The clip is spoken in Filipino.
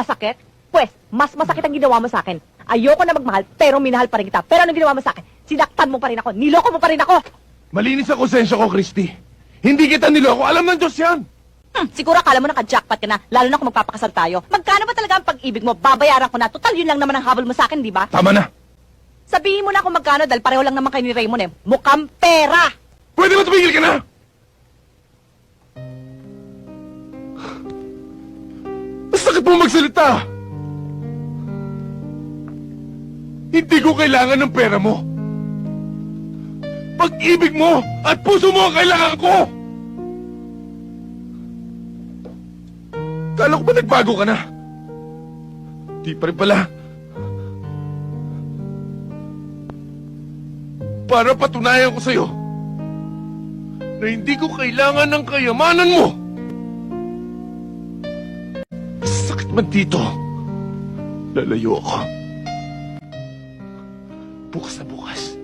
Masakit? Pwes, mas masakit ang ginawa mo sa akin. Ayoko na magmahal, pero minahal pa rin kita. Pero anong ginawa mo sa akin? Sinaktan mo pa rin ako. Niloko mo pa rin ako. Malinis ang konsensya ko, Christy. Hindi kita niloko. Alam ng Diyos yan. Hmm, siguro akala mo naka-jackpot ka na, lalo na kung magpapakasal tayo. Magkano ba talaga ang pag-ibig mo? Babayaran ko na. Total, yun lang naman ang habol mo sa akin, di ba? Tama na. Sabihin mo na kung magkano dahil pareho lang naman kayo ni Raymond eh. Mukhang pera! Pwede ba tumigil ka na? Masakit mo magsalita. Hindi ko kailangan ng pera mo. Pag-ibig mo at puso mo ang kailangan ko. Kala ko ba nagbago ka na? Di pa rin pala. Para patunayan ko sa'yo na hindi ko kailangan ng kayamanan mo. Sakit man dito. Lalayo ako. Bukas na bukas.